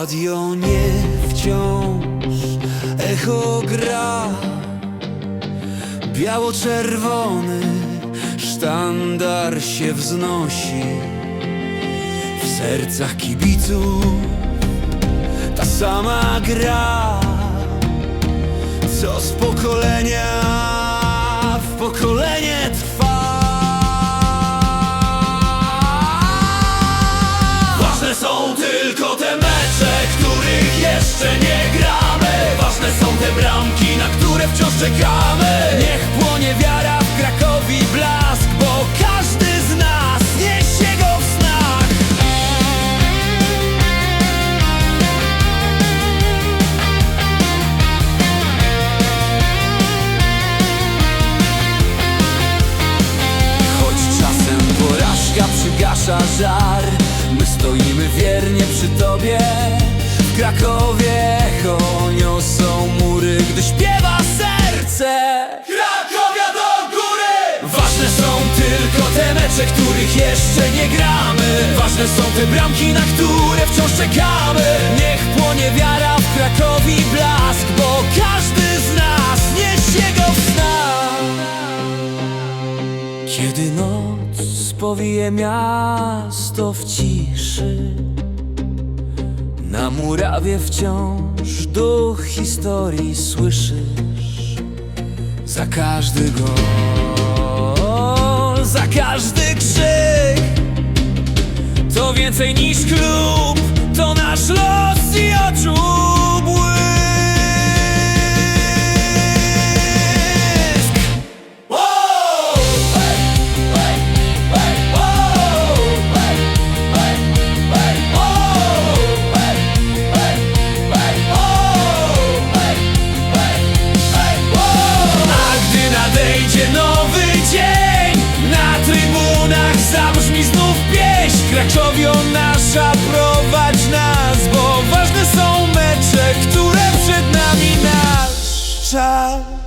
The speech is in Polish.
Radio nie wciąż echo gra. Biało-czerwony sztandar się wznosi W sercach kibiców. Ta sama gra. Jeszcze nie gramy. Ważne są te bramki, na które wciąż czekamy. Niech płonie wiara w Krakowi blask Bo każdy z nas niesie go w snach Choć czasem porażka przygasza żar My stoimy wiernie przy tobie Krakowie echo niosą mury Gdy śpiewa serce. Krakowia do góry! Ważne są tylko te mecze, których jeszcze nie gramy. Ważne są te bramki, na które wciąż czekamy. Niech płonie wiara w Krakowi blask Bo każdy z nas niesie go w kiedy noc spowije miasto w ciszy murawie wciąż duch historii słyszysz. Za każdy gol, za każdy krzyk. To więcej niż klub, to nasz los i oczu Bo